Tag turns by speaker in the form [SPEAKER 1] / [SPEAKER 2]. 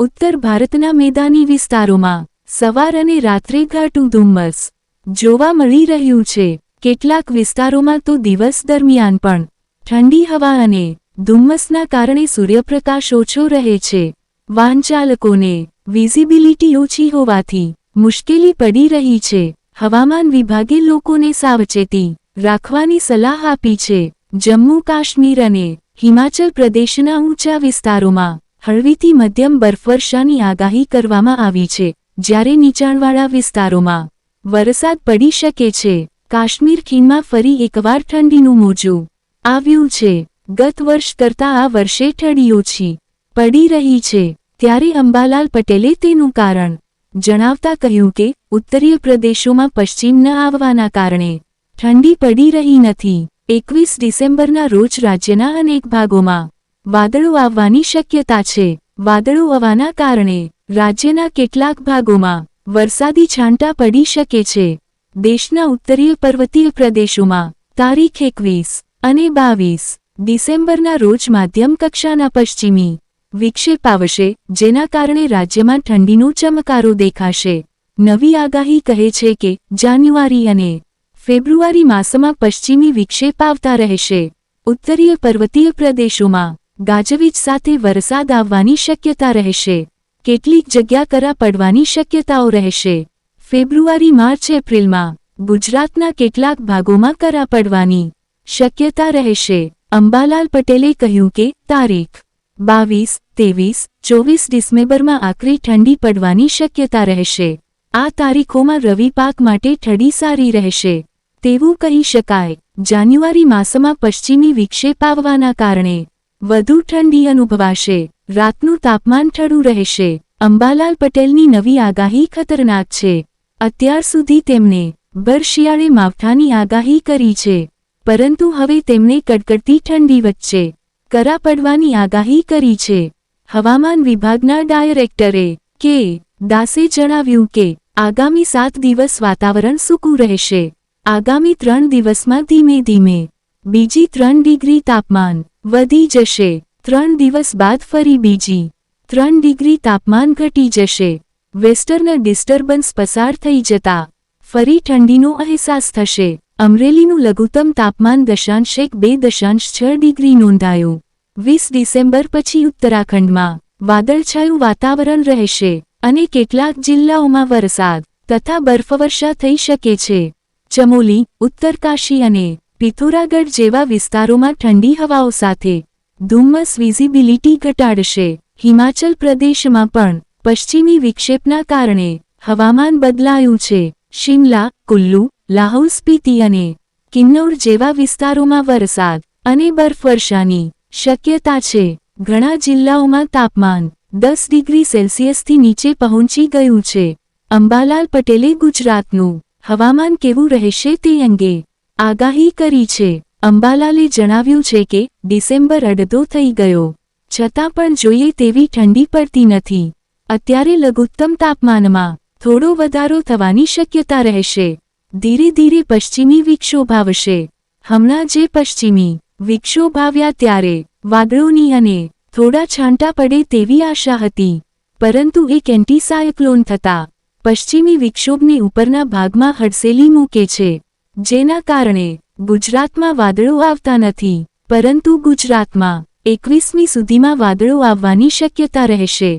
[SPEAKER 1] ઉત્તર ભારતના મેદાની વિસ્તારોમાં સવાર અને રાત્રે ઘાટું ધુમ્મસ જોવા મળી રહ્યું છે. કેટલાક વિસ્તારોમાં તો દિવસ દરમિયાન પણ ઠંડી હવા અને ધુમ્મસના કારણે સૂર્યપ્રકાશ ઓછો રહે છે. વાહનચાલકોને વિઝિબિલિટી ઓછી હોવાથી મુશ્કેલી પડી રહી છે. હવામાન વિભાગે લોકોને સાવચેતી રાખવાની સલાહ આપી છે. જમ્મુ કાશ્મીર અને હિમાચલ પ્રદેશના ઊંચા વિસ્તારોમાં હળવીથી મધ્યમ બરફવર્ષાની આગાહી કરવામાં આવી છે, જ્યારે નીચાણવાળા વિસ્તારોમાં વરસાદ પડી શકે છે. કાશ્મીર ખીણમાં ફરી એકવાર ઠંડીનું મોજું આવ્યું છે. ગત વર્ષ કરતાં આ વર્ષે ઠંડી ઓછી પડી રહી છે, ત્યારે અંબાલાલ પટેલે તેનું કારણ જણાવતા કહ્યું કે, ઉત્તરીય પ્રદેશોમાં પશ્ચિમ ન આવવાના કારણે ઠંડી પડી રહી નથી. એકવીસ ડિસેમ્બરના રોજ રાજ્યના અનેક ભાગોમાં વાદળો આવવાની શક્યતા છે. વાદળો આવવાના કારણે રાજ્યના કેટલાક ભાગોમાં વરસાદી છાંટા પડી શકે છે. દેશના ઉત્તરીય પર્વતીય પ્રદેશોમાં તારીખ એકવીસ અને બાવીસ ડિસેમ્બરના રોજ માધ્યમ કક્ષાના પશ્ચિમી વિક્ષેપ આવશે, જેના કારણે રાજ્યમાં ઠંડીનો ચમકારો દેખાશે. નવી આગાહી કહે છે કે જાન્યુઆરી અને ફેબ્રુઆરી માસમાં પશ્ચિમી વિક્ષેપ આવતા રહેશે. ઉત્તરીય પર્વતીય પ્રદેશોમાં ગાજવીજ સાથે વરસાદ આવવાની શક્યતા રહેશે. કેટલીક જગ્યા કરા પડવાની શક્યતાઓ રહેશે. ફેબ્રુઆરી, માર્ચ, એપ્રિલમાં ગુજરાતના કેટલાક ભાગોમાં કરા પડવાની શક્યતા રહેશે. અંબાલાલ પટેલે કહ્યું કે તારીખ બાવીસ, ત્રેવીસ, ચોવીસ ડિસેમ્બરમાં આકરી ઠંડી પડવાની શક્યતા રહેશે. આ તારીખોમાં રવિ પાક માટે ઠડી સારી રહેશે. તેવું કહી શકાય. જાન્યુઆરી માસમાં પશ્ચિમી વિક્ષેપ આવવાના કારણે વધુ ઠંડી અનુભવાશે, રાતનું તાપમાન ઠળું રહેશે. અંબાલાલ પટેલની નવી આગાહી ખતરનાક છે. અત્યાર સુધી તેમને બરશિયાળે માવઠાની આગાહી કરી છે, પરંતુ હવે તેમને કડકડતી ઠંડી વચ્ચે કરા પડવાની આગાહી કરી છે. હવામાન વિભાગના ડાયરેક્ટરે કે દાસે જણાવ્યું કે આગામી સાત દિવસ વાતાવરણ સૂકું રહેશે. આગામી ત્રણ દિવસમાં ધીમે ધીમે બીજી ત્રણ ડિગ્રી તાપમાન વધી જશે. ત્રણ દિવસ બાદ ફરી બીજી. ત્રણ ડિગ્રી તાપમાન ઘટી જશે. વેસ્ટર્ન ડિસ્ટર્બન્સ પસાર થઈ જતા. ફરી ઠંડીનો અહેસાસ થશે. અમરેલીનું લઘુત્તમ તાપમાન દશાંશ એક બે દશાંશ છ ડિગ્રી નોંધાયું. વીસ ડિસેમ્બર પછી ઉત્તરાખંડમાં વાદળછાયું વાતાવરણ રહેશે અને કેટલાક જિલ્લાઓમાં વરસાદ તથા બર્ફવર્ષા થઈ શકે છે. ચમોલી, ઉત્તરકાશી અને પિથોરાગઢ જેવા વિસ્તારોમાં ઠંડી હવાઓ સાથે ધુમ્મસ વિઝિબિલિટી ઘટાડશે. હિમાચલ પ્રદેશમાં પણ પશ્ચિમી વિક્ષેપના કારણે હવામાન બદલાયું છે. શિમલા, કુલ્લુ, લાહૌલ સ્પીતિ અને કિન્નૌર જેવા વિસ્તારોમાં વરસાદ અને બરફવર્ષાની શક્યતા છે. ઘણા જિલ્લાઓમાં તાપમાન દસ ડિગ્રી સેલ્સિયસથી નીચે પહોંચી ગયું છે. અંબાલાલ પટેલે ગુજરાતનું હવામાન કેવું રહેશે તે અંગે આગાહી કરી છે. અંબાલાલે જણાવ્યું છે કે, ડિસેમ્બર અડધો થઈ ગયો. છતાં પણ જોઈએ તેવી ઠંડી પડતી નથી. અત્યારે લઘુત્તમ તાપમાનમાં થોડો વધારો થવાની શક્યતા રહેશે. ધીરે ધીરે પશ્ચિમી વિક્ષોભ આવશે હમણાં જે પશ્ચિમી વિક્ષોભ આવ્યા ત્યારે વાદળોની અને થોડા છાંટા પડે તેવી આશા હતી. પરંતુ એક એન્ટીસાયક્લોન થતા પશ્ચિમી વિક્ષોભને ઉપરના ભાગમાં હડસેલી મૂકે છે. જેના કારણે ગુજરાતમાં વાદળો આવતા નથી પરંતુ ગુજરાતમાં એકવીસમી સુધીમાં વાદળો આવવાની શક્યતા રહેશે.